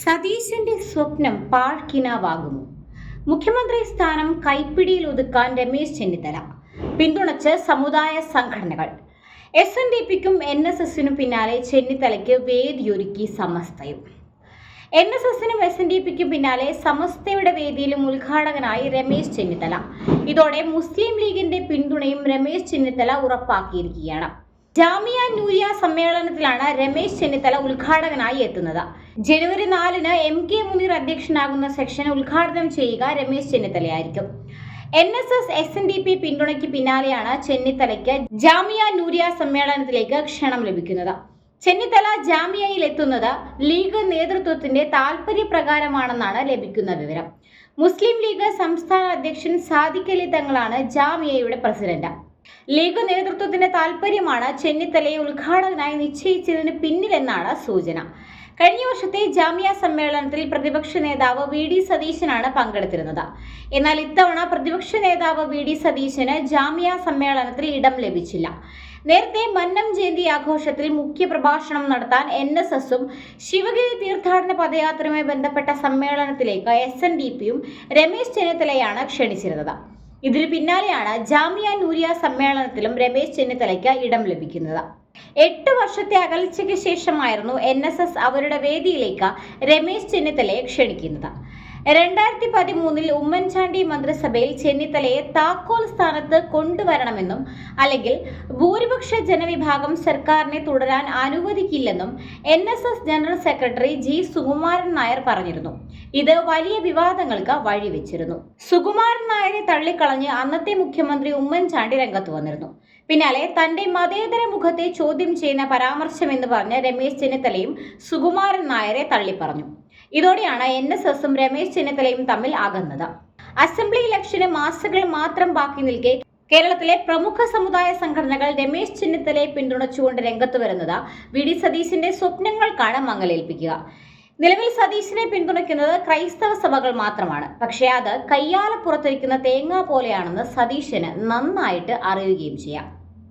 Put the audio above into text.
സതീശന്റെ സ്വപ്നം പാഴ്ക്കിനാവാകുമോ മുഖ്യമന്ത്രി സ്ഥാനം കൈപ്പിടിയിൽ ഒതുക്കാൻ രമേശ് ചെന്നിത്തല. പിന്തുണച്ച് സമുദായ സംഘടനകൾ. എസ് എൻ ഡി പിക്കും എൻ എസ് എസിനും പിന്നാലെ ചെന്നിത്തലയ്ക്ക് വേദിയൊരുക്കി സമസ്തയും. എൻ എസ് എസിനും എസ് എൻ ഡി പിക്കും പിന്നാലെ സമസ്തയുടെ വേദിയിലും ഉദ്ഘാടകനായി രമേശ് ചെന്നിത്തല. ഇതോടെ മുസ്ലിം ലീഗിന്റെ പിന്തുണയും രമേശ് ചെന്നിത്തല ഉറപ്പാക്കിയിരിക്കുകയാണ്. ജാമിയ നൂരിയ സമ്മേളനത്തിലാണ് രമേശ് ചെന്നിത്തല ഉദ്ഘാടകനായി എത്തുന്നത്. ജനുവരി നാലിന് എം കെ മുനീർ അധ്യക്ഷനാകുന്ന സെക്ഷൻ ഉദ്ഘാടനം ചെയ്യുക Ramesh ചെന്നിത്തലയായിരിക്കും. N S S S N D P പിന്തുണയ്ക്ക് പിന്നാലെയാണ് ചെന്നിത്തലയ്ക്ക് ജാമിയ നൂരിയ സമ്മേളനത്തിലേക്ക് ക്ഷണം ലഭിക്കുന്നത്. ചെന്നിത്തല ജാമിയയിൽ എത്തുന്നത് ലീഗ് നേതൃത്വത്തിന്റെ താൽപര്യപ്രകാരമാണെന്നാണ് ലഭിക്കുന്ന വിവരം. മുസ്ലിം ലീഗ് സംസ്ഥാന അധ്യക്ഷൻ സാദിഖലി തങ്ങളാണ് ജാമിയയുടെ പ്രസിഡന്റ്. ലീഗ് നേതൃത്വത്തിന്റെ താൽപര്യമാണ് ചെന്നിത്തലയെ ഉദ്ഘാടകനായി നിശ്ചയിച്ചതിന് പിന്നിലെന്നാണ് സൂചന. കഴിഞ്ഞ വർഷത്തെ ജാമ്യ സമ്മേളനത്തിൽ പ്രതിപക്ഷ നേതാവ് വി ഡി സതീശനാണ് പങ്കെടുത്തിരുന്നത്. എന്നാൽ ഇത്തവണ പ്രതിപക്ഷ നേതാവ് വി ഡി സതീശന് ജാമ്യ സമ്മേളനത്തിൽ ഇടം ലഭിച്ചില്ല. നേരത്തെ മന്നം ജയന്തി ആഘോഷത്തിൽ മുഖ്യ പ്രഭാഷണം നടത്താൻ എൻ എസ് എസും ശിവഗിരി തീർത്ഥാടന പദയാത്രയുമായി ബന്ധപ്പെട്ട സമ്മേളനത്തിലേക്ക് എസ് എൻ ഡി പിയും രമേശ് ചെന്നിത്തലയാണ് ക്ഷണിച്ചിരുന്നത്. ഇതിനു പിന്നാലെയാണ് ജാമിയ നൂരിയ സമ്മേളനത്തിലും രമേശ് ചെന്നിത്തലയ്ക്ക് ഇടം ലഭിക്കുന്നത്. എട്ട് വർഷത്തെ അകൽച്ചയ്ക്ക് ശേഷമായിരുന്നു എൻ അവരുടെ വേദിയിലേക്ക് രമേശ് ചെന്നിത്തലയെ ക്ഷണിക്കുന്നത്. രണ്ടായിരത്തി പതിമൂന്നിൽ ഉമ്മൻചാണ്ടി മന്ത്രിസഭയിൽ ചെന്നിത്തലയെ താക്കോൽ സ്ഥാനത്ത് കൊണ്ടുവരണമെന്നും അല്ലെങ്കിൽ ഭൂരിപക്ഷ ജനവിഭാഗം സർക്കാരിനെ തുടരാൻ അനുവദിക്കില്ലെന്നും N general secretary G Sukumaran Nair പറഞ്ഞിരുന്നു. ഇത് വലിയ വിവാദങ്ങൾക്ക് വഴിവെച്ചിരുന്നു. സുകുമാരൻ നായരെ തള്ളിക്കളഞ്ഞ് അന്നത്തെ മുഖ്യമന്ത്രി ഉമ്മൻചാണ്ടി രംഗത്ത് വന്നിരുന്നു. പിന്നാലെ തന്റെ മതേതര മുഖത്തെ ചോദ്യം ചെയ്യുന്ന പരാമർശമെന്ന് പറഞ്ഞ് രമേശ് ചെന്നിത്തലയും സുകുമാരൻ നായരെ തള്ളിപ്പറഞ്ഞു. ഇതോടെയാണ് എൻ എസ് എസും രമേശ് ചെന്നിത്തലയും തമ്മിൽ അകന്നത്. അസംബ്ലി ഇലക്ഷന് മാസങ്ങൾ മാത്രം ബാക്കി നിൽക്കെ കേരളത്തിലെ പ്രമുഖ സമുദായ സംഘടനകൾ രമേശ് ചെന്നിത്തലയെ പിന്തുണച്ചുകൊണ്ട് രംഗത്ത് വരുന്നത് വി ഡി സതീശിന്റെ സ്വപ്നങ്ങൾക്കാണ് മങ്ങലേൽപ്പിക്കുക. നിലവിൽ സതീശിനെ പിന്തുണയ്ക്കുന്നത് ക്രൈസ്തവ സഭകൾ മാത്രമാണ്. പക്ഷേ അത് കയ്യാലപ്പുറത്തിരിക്കുന്ന തേങ്ങ പോലെയാണെന്ന് സതീശന് നന്നായിട്ട് അറിയുകയും ചെയ്യാം.